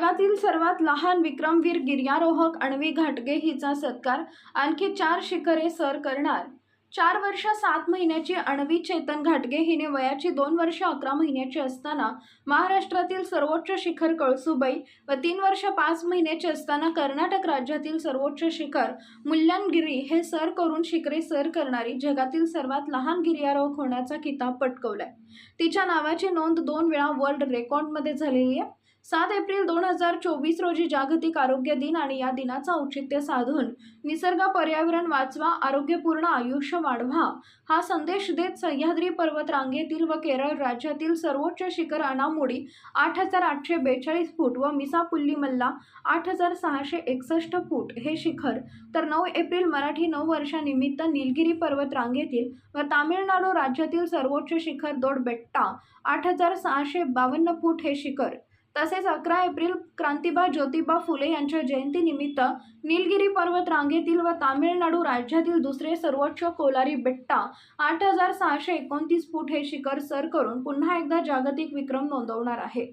जगातील सर्वात लहान विक्रमवीर गिर्यारोहक अण्वी घाटगे हिचा सत्कार आणखी चार शिखरे सर करणार. चार वर्ष सात महिन्याची अणवी चेतन घाटगे हिने वयाची दोन वर्ष अकरा महिन्याची असताना महाराष्ट्रातील सर्वोच्च शिखर कळसुबाई व तीन वर्ष पाच महिन्याची असताना कर्नाटक राज्यातील सर्वोच्च शिखर मुल्यांगिरी हे सर करून शिखरे सर करणारी जगातील सर्वात लहान गिर्यारोहक होण्याचा किताब पटकवलाय. तिच्या नावाची नोंद दोन वेळा वर्ल्ड रेकॉर्डमध्ये झालेली आहे. सात एप्रिल दोन हजार चोवीस रोजी जागतिक आरोग्य दिन आणि या दिनाचं औचित्य साधून निसर्ग पर्यावरण वाचवा आरोग्यपूर्ण आयुष्य वाढवा हा संदेश देत सह्याद्री पर्वत रांगेतील व केरळ राज्यातील सर्वोच्च शिखर अनामोडी आठ हजार आठशे बेचाळीस फूट व मिसापुल्ली मल्ला आठ हजार सहाशे एकसष्ट फूट हे शिखर तर नऊ एप्रिल मराठी नऊ वर्षानिमित्त निलगिरी पर्वत रांगेतील व तामिळनाडू राज्यातील सर्वोच्च शिखर दोड बेट्टा आठ हजार सहाशे बावन्न फूट हे शिखर तसेच अकरा एप्रिल क्रांतिबा ज्योतिबा फुले यांच्या जयंतीनिमित्त निलगिरी पर्वत रांगेतील व तामिळनाडू राज्यातील दुसरे सर्वोच्च कोलारी बेट्टा आठ हजार सहाशे एकोणतीस फूट हे शिखर सर करून पुन्हा एकदा जागतिक विक्रम नोंदवणार आहे.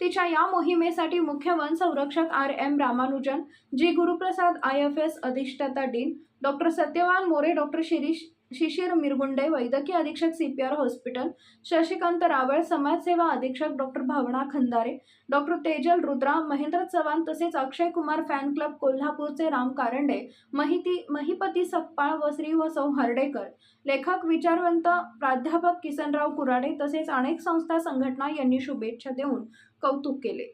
तिच्या या मोहिमेसाठी मुख्य वन संरक्षक R M Ramanujan G Guruprasad I F S अधिष्ठाता dean doctor Satyawan More doctor Shirish Shishir Mirgunde वैद्यकीय अधीक्षक C P R hospital Shashikant Raval समाजसेवा अधीक्षक डॉक्टर भावना खंदारे डॉक्टर तेजल रुद्रा महेंद्र चव्हाण तसेच अक्षय कुमार फॅन क्लब कोल्हापूरचे राम कारंडे महिती महिपती सप्पाळ व श्री व सौ हर्डेकर लेखक विचारवंत प्राध्यापक किसनराव कुराडे तसेच अनेक संस्था संघटना यांनी शुभेच्छा देऊन कौतुक केले.